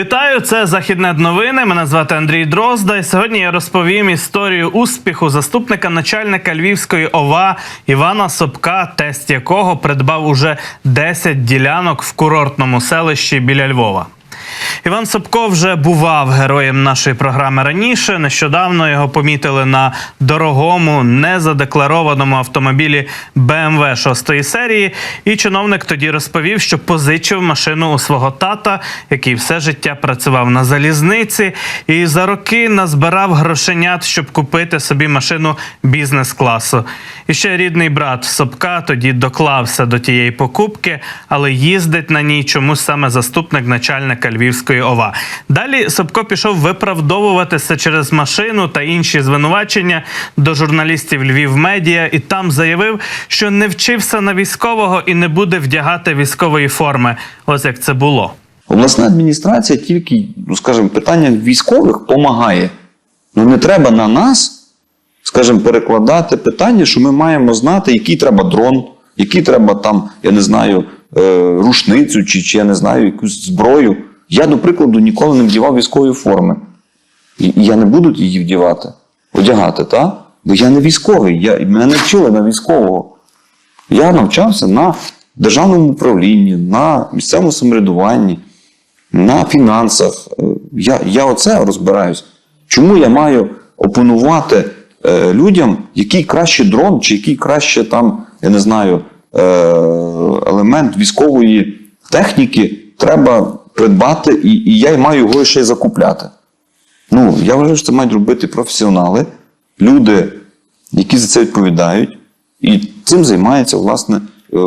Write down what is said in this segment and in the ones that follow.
Вітаю, це західне новини. Мене звати Андрій Дрозда. І сьогодні я розповім історію успіху заступника начальника Львівської ОВА Івана Собка, тест якого придбав уже 10 ділянок в курортному селищі біля Львова. Іван Собко вже бував героєм нашої програми раніше. Нещодавно його помітили на дорогому, незадекларованому автомобілі BMW 6 серії. І чиновник тоді розповів, що позичив машину у свого тата, який все життя працював на залізниці, і за роки назбирав грошенят, щоб купити собі машину бізнес-класу. І ще рідний брат Собка тоді доклався до тієї покупки, але їздить на ній чомусь саме заступник начальника Львівської ОВА. Далі Собко пішов виправдовуватися через машину та інші звинувачення до журналістів Львів Медіа і там заявив, що не вчився на військового і не буде вдягати військової форми. Ось як це було. Обласна адміністрація тільки, ну скажімо, питання військових допомагає. Ну не треба на нас, скажімо, перекладати питання, що ми маємо знати, який треба дрон, який треба там, я не знаю, е, рушницю чи, чи я не знаю, якусь зброю. Я, до прикладу, ніколи не вдівав військової форми. І я не буду її вдівати, одягати, так? Бо я не військовий, я, мене не вчили на військового. Я навчався на державному управлінні, на місцевому самоврядуванні, на фінансах. Е, Я, я оце розбираюсь. Чому я маю опонувати е, людям, який краще дрон, чи який краще там, я не знаю, е, елемент військової техніки треба придбати, і, і я маю його ще й закупляти. Ну, я вважаю, що це мають робити професіонали, люди, які за це відповідають, і цим займається, власне, е,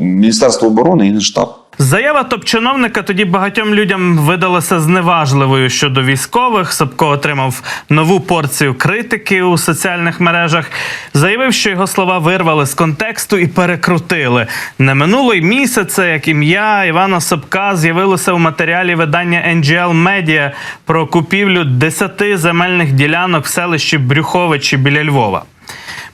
Міністерство оборони і Генштаб. Заява топ-чиновника тоді багатьом людям видалася зневажливою щодо військових. Собко отримав нову порцію критики у соціальних мережах. Заявив, що його слова вирвали з контексту і перекрутили. Не минуло й місяця, як ім'я Івана Собка з'явилося у матеріалі видання NGL Media про купівлю 10 земельних ділянок в селищі Брюховичі біля Львова.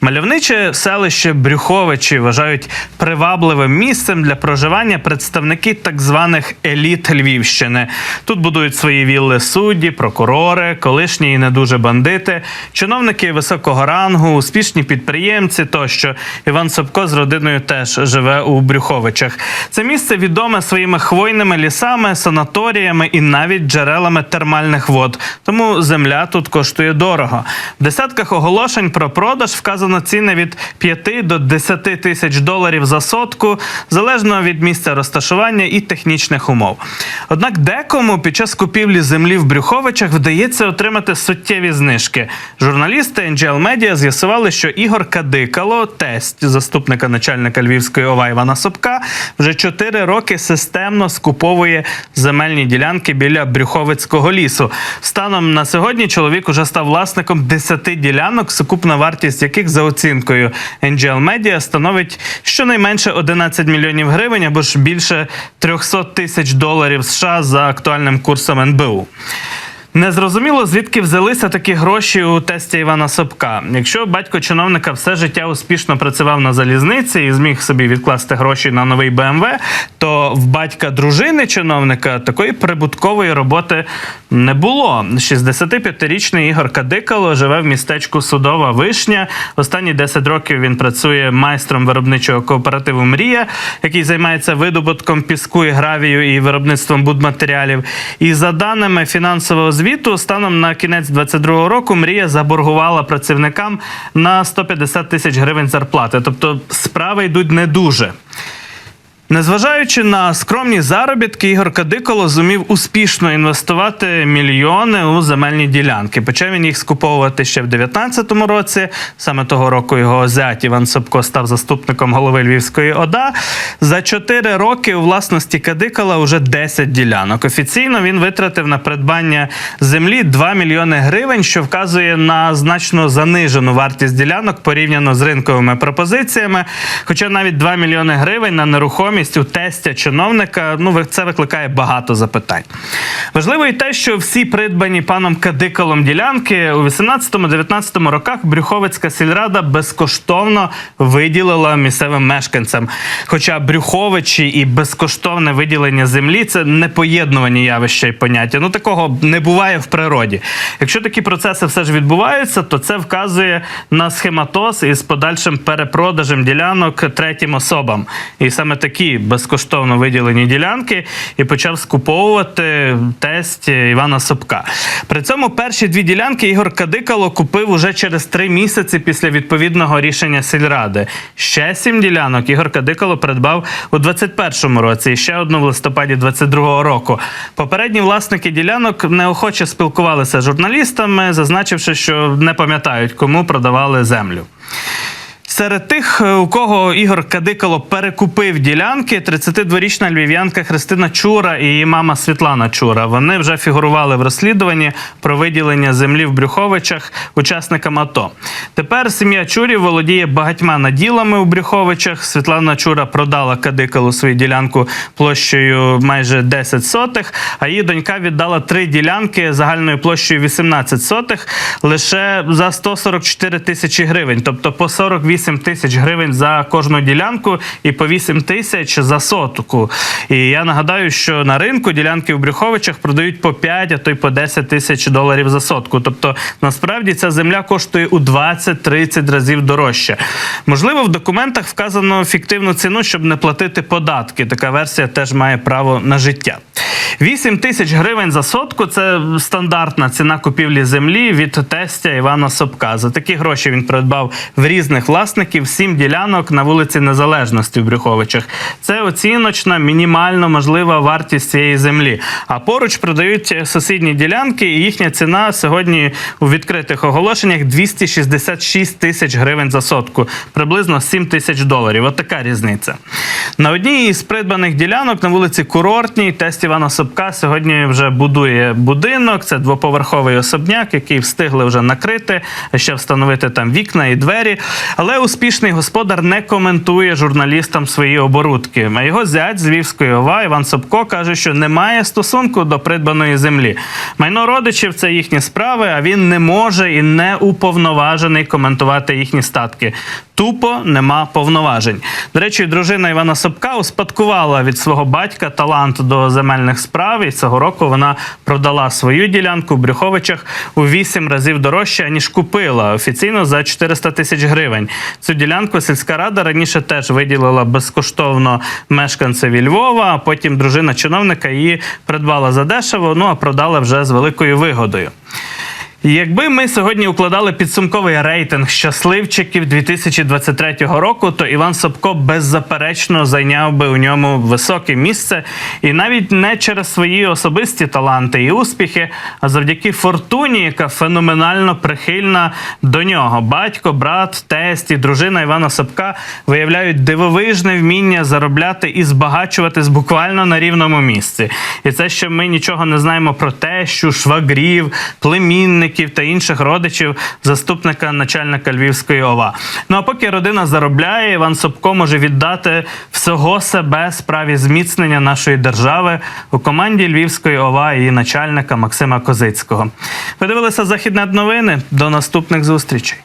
Мальовниче селище Брюховичі вважають привабливим місцем для проживання представники так званих еліт Львівщини. Тут будують свої вілли судді, прокурори, колишні і не дуже бандити, чиновники високого рангу, успішні підприємці тощо. Іван Собко з родиною теж живе у Брюховичах. Це місце відоме своїми хвойними лісами, санаторіями і навіть джерелами термальних вод. Тому земля тут коштує дорого. В десятках оголошень про продаж вказано ціни від 5 до 10 тисяч доларів за сотку, залежно від місця розташування і технічних умов. Однак декому під час купівлі землі в Брюховичах вдається отримати суттєві знижки. Журналісти NGL Media з'ясували, що Ігор Кадикало, тесть заступника начальника Львівської ОВА Івана Собка, вже 4 роки системно скуповує земельні ділянки біля Брюховицького лісу. Станом на сьогодні чоловік уже став власником 10 ділянок, сукупна вартість яких за оцінкою NGL Media становить щонайменше 11 мільйонів гривень або ж більше 300 тисяч доларів США за актуальним курсом НБУ. Незрозуміло, звідки взялися такі гроші у тесті Івана Собка. Якщо батько чиновника все життя успішно працював на залізниці і зміг собі відкласти гроші на новий БМВ, то в батька дружини чиновника такої прибуткової роботи не було. 65-річний Ігор Кадикало живе в містечку Судова Вишня. Останні 10 років він працює майстром виробничого кооперативу Мрія, який займається видобутком піску і гравію і виробництвом будматеріалів. І за даними фінансового звіту, станом на кінець 2022 року мрія заборгувала працівникам на 150 тисяч гривень зарплати. Тобто справи йдуть не дуже. Незважаючи на скромні заробітки, Ігор Кадиколо зумів успішно інвестувати мільйони у земельні ділянки. Почав він їх скуповувати ще в 2019 році. Саме того року його зять Іван Собко став заступником голови Львівської ОДА. За 4 роки у власності Кадикола вже 10 ділянок. Офіційно він витратив на придбання землі 2 мільйони гривень, що вказує на значно занижену вартість ділянок порівняно з ринковими пропозиціями. Хоча навіть 2 мільйони гривень на нерухомість нерухомість у тестя чиновника. Ну, це викликає багато запитань. Важливо і те, що всі придбані паном Кадикалом ділянки у 18-19 роках Брюховицька сільрада безкоштовно виділила місцевим мешканцям. Хоча Брюховичі і безкоштовне виділення землі це непоєднувані явища і поняття. Ну такого не буває в природі. Якщо такі процеси все ж відбуваються, то це вказує на схематоз із подальшим перепродажем ділянок третім особам. І саме такі безкоштовно виділені ділянки і почав скуповувати тесть Івана Собка. При цьому перші дві ділянки Ігор Кадикало купив уже через три місяці після відповідного рішення сільради. Ще сім ділянок Ігор Кадикало придбав у 21-му році і ще одну в листопаді 22-го року. Попередні власники ділянок неохоче спілкувалися з журналістами, зазначивши, що не пам'ятають, кому продавали землю. Серед тих, е, у кого Ігор Кадикало перекупив ділянки, 32-річна львів'янка Христина Чура і її мама Світлана Чура. Вони вже фігурували в розслідуванні про виділення землі в Брюховичах учасникам АТО. Тепер сім'я Чурів володіє багатьма наділами у Брюховичах. Світлана Чура продала Кадикалу свою ділянку площею майже 10 сотих, а її донька віддала три ділянки загальною площею 18 сотих лише за 144 тисячі гривень, тобто по 48 тисяч гривень за кожну ділянку і по 8 тисяч за сотку. І я нагадаю, що на ринку ділянки в Брюховичах продають по 5, а то й по 10 тисяч доларів за сотку. Тобто, насправді ця земля коштує у 20-30 разів дорожче. Можливо, в документах вказано фіктивну ціну, щоб не платити податки. Така версія теж має право на життя. 8 тисяч гривень за сотку це стандартна ціна купівлі землі від тестя Івана Собка. За такі гроші він придбав в різних власників сім ділянок на вулиці Незалежності в Брюховичах. Це оціночна, мінімально можлива вартість цієї землі. А поруч продають сусідні ділянки, і їхня ціна сьогодні у відкритих оголошеннях 266 тисяч гривень за сотку, приблизно 7 тисяч доларів. От така різниця. На одній із придбаних ділянок на вулиці Курортній тесть Івана Собка сьогодні вже будує будинок. Це двоповерховий особняк, який встигли вже накрити, ще встановити там вікна і двері. Але успішний господар не коментує журналістам свої оборудки. А його зять з Львівської ОВА Іван Собко каже, що немає стосунку до придбаної землі. Майно родичів це їхні справи, а він не може і не уповноважений коментувати їхні статки. Тупо нема повноважень. До речі, дружина Івана Собка успадкувала від свого батька талант до земельних справ. І цього року вона продала свою ділянку в Брюховичах у 8 разів дорожче, ніж купила офіційно за 400 тисяч гривень. Цю ділянку сільська рада раніше теж виділила безкоштовно мешканцеві Львова. А потім дружина чиновника її придбала за дешево, ну а продала вже з великою вигодою. Якби ми сьогодні укладали підсумковий рейтинг щасливчиків 2023 року, то Іван Собко беззаперечно зайняв би у ньому високе місце, і навіть не через свої особисті таланти і успіхи, а завдяки фортуні, яка феноменально прихильна до нього. Батько, брат, тесть і дружина Івана Собка виявляють дивовижне вміння заробляти і збагачуватись буквально на рівному місці. І це ще ми нічого не знаємо про тещу, швагрів, племінників та інших родичів заступника начальника Львівської ОВА. Ну а поки родина заробляє, Іван Собко може віддати всього себе справі зміцнення нашої держави у команді Львівської ОВА і начальника Максима Козицького. Ви дивилися західне новини. До наступних зустрічей.